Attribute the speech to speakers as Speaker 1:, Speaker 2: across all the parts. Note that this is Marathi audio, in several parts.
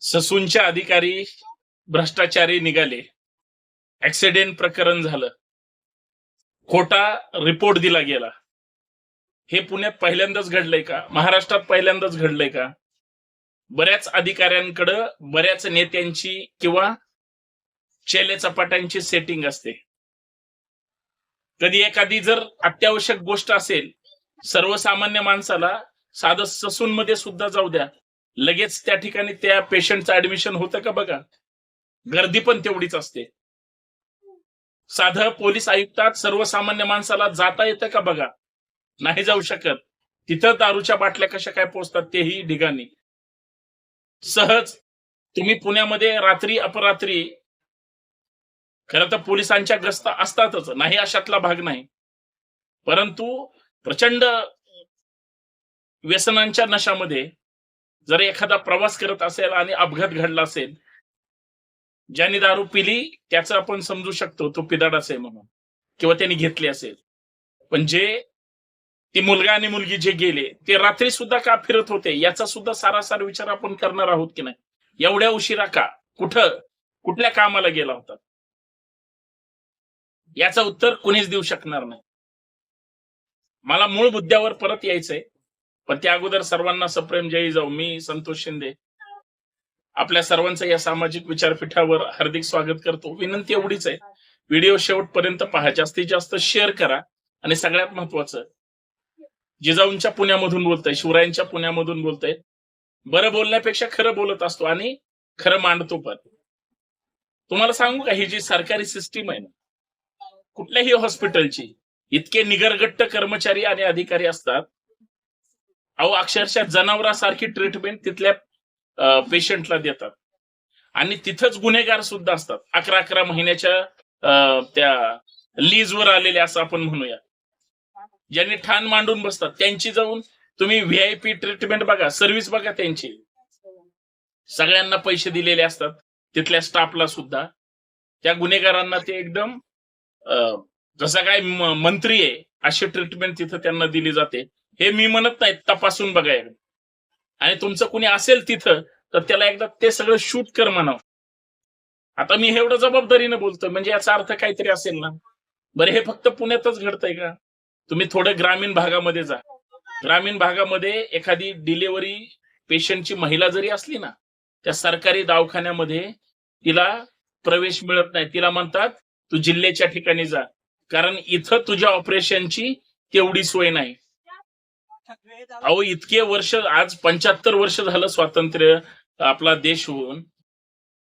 Speaker 1: ससूनचे अधिकारी भ्रष्टाचारी निघाले. ऍक्सिडेंट प्रकरण झालं. खोटा रिपोर्ट दिला गेला. हे पुण्यात पहिल्यांदाच घडलंय का? महाराष्ट्रात पहिल्यांदाच घडलंय का? बऱ्याच अधिकाऱ्यांकडं बऱ्याच नेत्यांची किंवा चेले चपाट्यांची सेटिंग असते. कधी एखादी जर अत्यावश्यक गोष्ट असेल सर्वसामान्य माणसाला साधं ससून मध्ये सुद्धा जाऊ द्या. लगेच त्या ठिकाणी त्या पेशंटचं ऍडमिशन होतं का बघा? गर्दी पण तेवढीच असते. साधं पोलीस आयुक्तात सर्वसामान्य माणसाला जाता येतं का बघा? नाही जाऊ शकत. तिथं दारूच्या बाटल्या कशा काय पोहोचतात तेही ढिगाणी. सहज तुम्ही पुण्यामध्ये रात्री अपरात्री खरं तर पोलिसांच्या गस्त असतातच नाही अशातला भाग नाही. परंतु प्रचंड व्यसनांच्या नशामध्ये जर एखादा प्रवास करत असेल आणि अपघात घडला असेल ज्याने दारू पिली त्याचं आपण समजू शकतो तो पिदाड असेल म्हणून किंवा त्यांनी घेतली असेल. पण जे ती मुलगा आणि मुलगी जे गेले ते रात्री सुद्धा का फिरत होते याचा सुद्धा सारासार विचार आपण करणार आहोत की नाही? एवढ्या उशिरा का? कुठं? कुठल्या कामाला गेला होता? याचं उत्तर कुणीच देऊ शकणार नाही. मला मूळ मुद्द्यावर परत यायचंय. पण त्या अगोदर सर्वांना सप्रेम जयी जाऊ. मी संतोष शिंदे. आपल्या सर्वांचं या सामाजिक विचारपीठावर हार्दिक स्वागत करतो. विनंती एवढीच आहे. व्हिडिओ शेवटपर्यंत पहा. जास्तीत जास्त शेअर करा. आणि सगळ्यात महत्वाचं जिजाऊंच्या पुण्यामधून बोलतोय शिवरायांच्या पुण्यामधून बोलतोय. बरं बोलण्यापेक्षा खरं बोलत असतो आणि खरं मांडतो पण. तुम्हाला सांगू का ही जी सरकारी सिस्टीम आहे ना कुठल्याही हॉस्पिटलची इतके निगरगट्ट कर्मचारी आणि अधिकारी असतात अहो अक्षरशः जनावरासारखी ट्रीटमेंट तिथल्या पेशंटला देतात. आणि तिथंच गुन्हेगार सुद्धा असतात. अकरा अकरा महिन्याच्या त्या लीजवर आलेले असं आपण म्हणूया. ज्यांनी ठाण मांडून बसतात. त्यांची जाऊन तुम्ही व्हीआयपी ट्रीटमेंट बघा. सर्व्हिस बघा त्यांची. सगळ्यांना पैसे दिलेले असतात. तिथल्या स्टाफला सुद्धा. त्या गुन्हेगारांना ते एकदम जसा काय मंत्री आहे अशी ट्रीटमेंट तिथं त्यांना दिली जाते. हे मी म्हणत नाही तपासून बघा एकदा. आणि तुमचं कुणी असेल तिथं तर त्याला एकदा ते सगळं शूट कर म्हणावं. आता मी एवढं जबाबदारीनं बोलतोय म्हणजे याचा अर्थ काहीतरी असेल ना? बरं हे फक्त पुण्यातच घडतंय का? तुम्ही थोडं ग्रामीण भागामध्ये जा. ग्रामीण भागामध्ये एखादी डिलिव्हरी पेशंटची महिला जरी असली ना त्या सरकारी दवाखान्यामध्ये तिला प्रवेश मिळत नाही. तिला म्हणतात तू जिल्ह्याच्या ठिकाणी जा. कारण इथं तुझ्या ऑपरेशनची तेवढी सोय नाही. अहो इतके वर्ष आज पंच्याहत्तर वर्ष झालं स्वातंत्र्य आपला देश होऊन.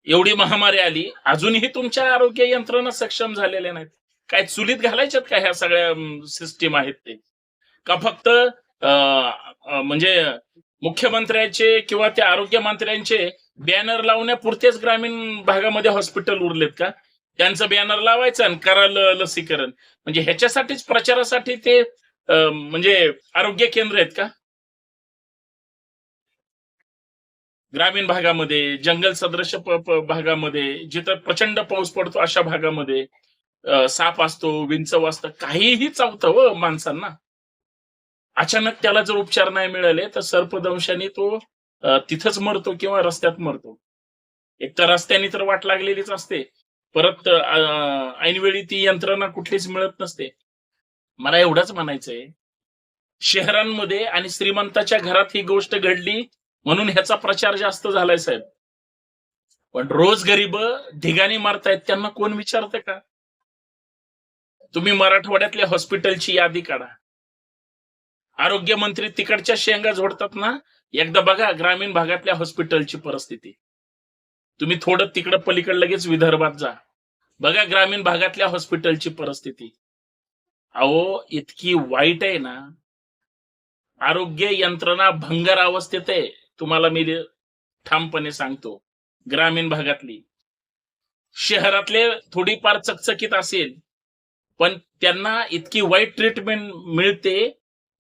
Speaker 1: एवढी महामारी आली अजूनही तुमच्या आरोग्य यंत्रणा सक्षम झालेल्या नाहीत. काय चुलीत घालायच्यात का ह्या सगळ्या सिस्टीम आहेत ते? का फक्त म्हणजे मुख्यमंत्र्याचे किंवा त्या आरोग्य मंत्र्यांचे बॅनर लावण्यापुरतेच ग्रामीण भागामध्ये हॉस्पिटल उरलेत का? त्यांचं बॅनर लावायचं आणि करा लसीकरण. म्हणजे ह्याच्यासाठीच प्रचारासाठी ते म्हणजे आरोग्य केंद्र आहेत का? ग्रामीण भागामध्ये जंगल सदृश भागामध्ये जिथं प्रचंड पाऊस पडतो अशा भागामध्ये साप असतो विंचव असतं काहीही चावतं व माणसांना. अचानक त्याला जर उपचार नाही मिळाले तर सर्पदंशाने तो तिथंच मरतो किंवा रस्त्यात मरतो. एक तर रस्त्याने तर वाट लागलेलीच असते. परत ऐनवेळी ती यंत्रणा कुठलीच मिळत नसते. मला एवढंच म्हणायचंय शहरांमध्ये आणि श्रीमंताच्या घरात ही गोष्ट घडली म्हणून ह्याचा प्रचार जास्त झालाय साहेब. पण रोज गरीब ढिगाणी मारतायत त्यांना कोण विचारतं का? तुम्ही मराठवाड्यातल्या हॉस्पिटलची यादी काढा. आरोग्य मंत्री तिकडच्या शेंगा झोडतात ना एकदा बघा ग्रामीण भागातल्या हॉस्पिटलची परिस्थिती. तुम्ही थोडं तिकडं पलीकडे लगेच विदर्भात जा. बघा ग्रामीण भागातल्या हॉस्पिटलची परिस्थिती. अहो इतकी वाईट आहे ना. आरोग्य यंत्रणा भंगार अवस्थेत आहे तुम्हाला मी ठामपणे सांगतो ग्रामीण भागातली. शहरातले थोडीफार चकचकीत असेल पण त्यांना इतकी वाईट ट्रीटमेंट मिळते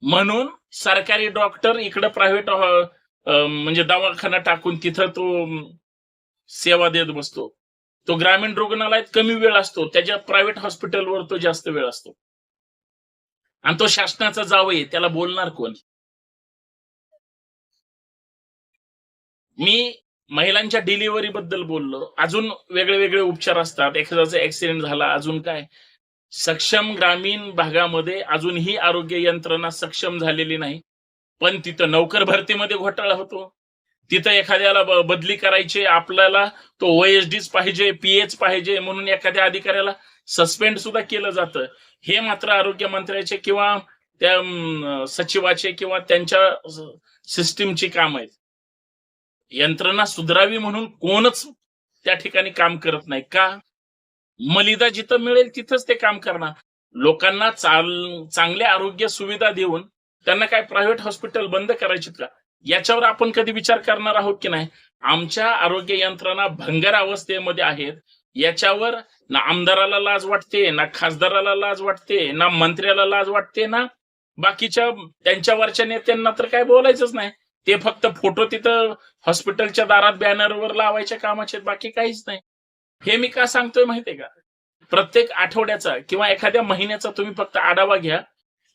Speaker 1: म्हणून सरकारी डॉक्टर इकडं प्रायव्हेट म्हणजे दवाखाना टाकून तिथं तो सेवा देत बसतो. तो ग्रामीण रुग्णालयात कमी वेळ असतो त्याच्या प्रायव्हेट हॉस्पिटलवर तो जास्त वेळ असतो. आणि तो शासनाचा जावई त्याला बोलणार कोण? मी महिलांच्या डिलिव्हरी बद्दल बोललो. अजून वेगळे वेगळे उपचार असतात. एखाद्याचा ऍक्सिडेंट झाला अजून काय? सक्षम ग्रामीण भागामध्ये अजूनही आरोग्य यंत्रणा सक्षम झालेली नाही. पण तिथं नोकर भरतीमध्ये घोटाळा होतो. तिथं एखाद्याला बदली करायची आपल्याला तो ओएसडीच पाहिजे पीएच पाहिजे म्हणून एखाद्या अधिकाऱ्याला सस्पेंड सुद्धा केलं जातं. हे मात्र आरोग्य मंत्र्याचे किंवा त्या सचिवाचे किंवा त्यांच्या सिस्टीमची काम आहेत. यंत्रणा सुधरावी म्हणून कोणच त्या ठिकाणी काम करत नाही. का? मलिदा जिथं मिळेल तिथंच ते काम करणार. लोकांना चांगल्या आरोग्य सुविधा देऊन त्यांना काय प्रायव्हेट हॉस्पिटल बंद करायची का? याच्यावर आपण कधी विचार करणार आहोत की नाही? आमच्या आरोग्य यंत्रणा भंगार अवस्थेमध्ये आहेत. याच्यावर ना आमदाराला लाज वाटते ना खासदाराला लाज वाटते ना मंत्र्याला लाज वाटते ना बाकीच्या त्यांच्यावरच्या नेत्यांना तर काय बोलायचंच नाही. ते फक्त फोटो तिथं हॉस्पिटलच्या दारात बॅनरवर लावायच्या कामाचे बाकी काहीच नाही. हे मी का सांगतोय माहितीये का? प्रत्येक आठवड्याचा किंवा एखाद्या महिन्याचा तुम्ही फक्त आढावा घ्या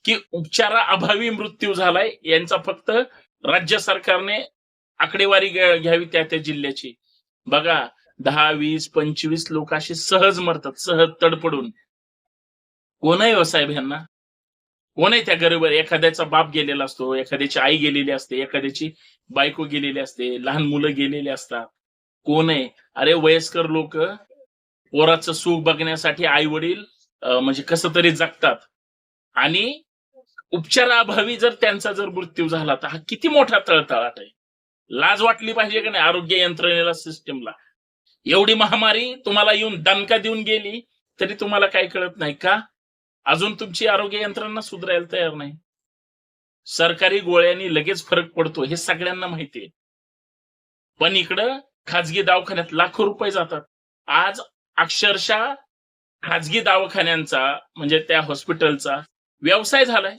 Speaker 1: की उपचाराअभावी मृत्यू झालाय यांचा फक्त राज्य सरकारने आकडेवारी घ्या- घ्यावी त्या त्या जिल्ह्याची. बघा दहा वीस पंचवीस लोक अशी सहज मरतात सहज तडपडून. कोण आहे हो साहेब यांना कोण आहे त्या गरीबर एखाद्याचा बाप गेलेला असतो एखाद्याची आई गेलेली असते एखाद्याची बायको गेलेली असते लहान मुलं गेलेली असतात. कोण आहे अरे वयस्कर लोक पोराचं सुख बघण्यासाठी आई वडील म्हणजे कसं तरी जगतात. आणि उपचाराअभावी जर त्यांचा जर मृत्यू झाला तर हा किती मोठा तळतळाट आहे? लाज वाटली पाहिजे का नाही आरोग्य यंत्रणेला सिस्टीमला एवढी महामारी तुम्हाला येऊन दणका देऊन गेली तरी तुम्हाला काही कळत नाही का? अजून तुमची आरोग्य यंत्रणा सुधारायला तयार नाही. सरकारी गोळ्यांनी लगेच फरक पडतो हे सगळ्यांना माहिती आहे. पण इकडं खाजगी दवाखान्यात लाखो रुपये जातात. आज अक्षरशः खाजगी दवाखान्यांचा म्हणजे त्या हॉस्पिटलचा व्यवसाय झालाय.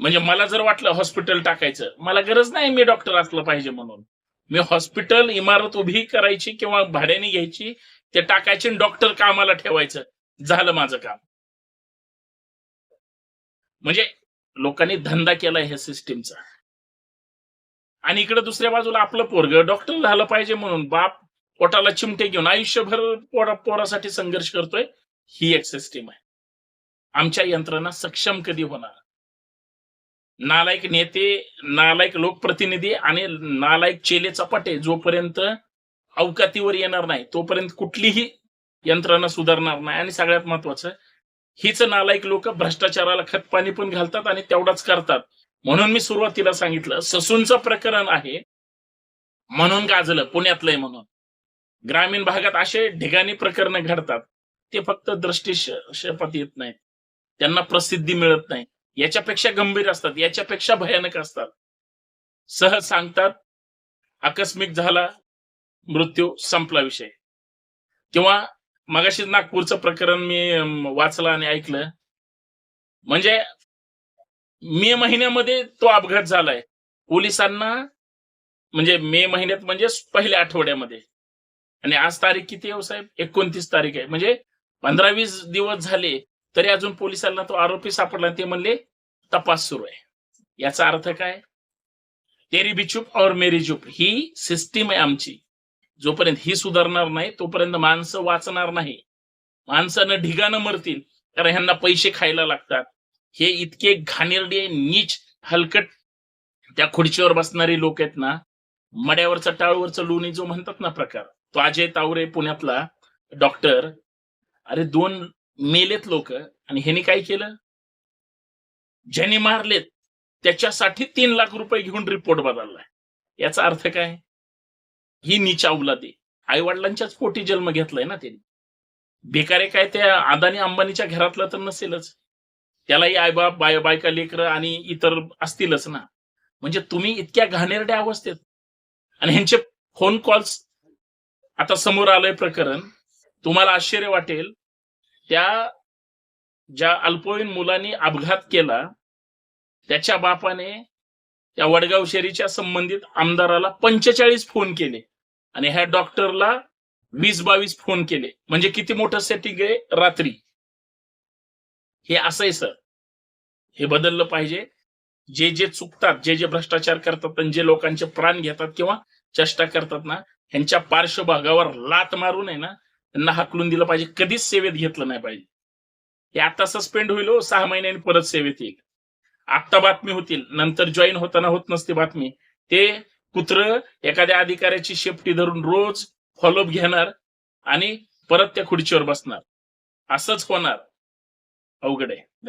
Speaker 1: म्हणजे मला जर वाटलं हॉस्पिटल टाकायचं मला गरज नाही मी डॉक्टर असलं पाहिजे म्हणून. मी हॉस्पिटल इमारत उभी करायची किंवा भाड्याने घ्यायची ते टाकायचे आणि डॉक्टर कामाला ठेवायचं. झालं माझं काम. म्हणजे लोकांनी धंदा केला ह्या सिस्टीमचा आणि इकडे दुसऱ्या बाजूला आपलं पोरग डॉक्टर झालं पाहिजे म्हणून बाप पोटाला चिमटे घेऊन आयुष्यभर पोरा पोरासाठी संघर्ष करतोय ही एक सिस्टीम आहे. आमच्या यंत्रणा सक्षम कधी होणार? नालायक नेते नालायक लोकप्रतिनिधी आणि नालायक चेले चपाटे जोपर्यंत अवकातीवर येणार नाही तोपर्यंत कुठलीही यंत्रणा सुधारणार नाही. आणि सगळ्यात महत्वाचं हीच नालायक लोक भ्रष्टाचाराला खतपाणी पण घालतात आणि तेवढाच करतात. म्हणून मी सुरुवातीला सांगितलं ससूनचं प्रकरण आहे म्हणून गाजलं पुण्यातलंय म्हणून. ग्रामीण भागात असे ढिगाणी प्रकरण घडतात ते फक्त दृष्टीशपात येत नाहीत. त्यांना प्रसिद्धी मिळत नाही. याच्यापेक्षा गंभीर असतात याच्यापेक्षा भयानक असतात. सहज सांगतात आकस्मिक झाला मृत्यू संपला विषय. किंवा मगाशी नागपूरचं प्रकरण मी वाचलं आणि ऐकलं. म्हणजे मे महिन्यामध्ये तो अपघात झालाय. पोलिसांना म्हणजे मे महिन्यात म्हणजे पहिल्या आठवड्यामध्ये. आणि आज तारीख किती आहे हो साहेब? एकोणतीस तारीख आहे. म्हणजे पंधरा वीस दिवस झाले. तरी अजून पोलिसांना तो आरोपी सापडला ते म्हणले तपास सुरू आहे. याचा अर्थ काय? तेरी बिचूप और मेरी चूप. ही सिस्टीम आहे आमची. जोपर्यंत ही सुधारणार नाही तोपर्यंत माणसं वाचणार नाही. माणसानं ढिगानं मरतील कारण ह्यांना पैसे खायला लागतात. हे इतके घाणेरडे नीच हलकट त्या खुर्चीवर बसणारी लोक आहेत ना मड्यावरचा टाळूवरचा लोणी जो म्हणतात ना प्रकार तो अजय तावरे पुण्यातला डॉक्टर अरे दोन मेलेत लोक आणि ह्यांनी काय केलं? ज्यांनी मारलेत त्याच्यासाठी तीन लाख रुपये घेऊन रिपोर्ट बदललाय. याचा अर्थ काय? ही निचावला अवलादी आई वडिलांच्याच पोटी जन्म घेतलाय ना त्यांनी. बेकारे काय त्या अदानी अंबानीच्या घरातलं तर नसेलच. त्यालाही आईबाप बाय बायका लेकर आणि इतर असतीलच ना. म्हणजे तुम्ही इतक्या घाणेरड्या अवस्थेत. आणि ह्यांचे फोन कॉल्स आता समोर आलंय प्रकरण. तुम्हाला आश्चर्य वाटेल त्या ज्या अल्पवयीन मुलांनी अपघात केला त्याच्या बापाने त्या वडगाव शेरीच्या संबंधित आमदाराला पंचेचाळीस फोन केले आणि ह्या डॉक्टरला वीस बावीस फोन केले. म्हणजे किती मोठं सेटिंग आहे? रात्री. हे असं आहे सर हे बदललं पाहिजे. जे जे चुकतात जे जे भ्रष्टाचार करतात आणि जे लोकांचे प्राण घेतात किंवा चेष्टा करतात ना ह्यांच्या पार्श्वभागावर लात मारून आहे ना त्यांना हाकलून दिलं पाहिजे. कधीच सेवेत घेतलं नाही पाहिजे. हे आता सस्पेंड होईल हो, सहा महिन्यांनी परत सेवेत येईल. आत्ता बातमी होतील. नंतर जॉईन होताना होत नसते बातमी. ते कुत्र एखाद्या अधिकाऱ्याची शेपटी धरून रोज फॉलोअप घेणार आणि परत त्या खुर्चीवर बसणार. असंच होणार. अवघड आहे.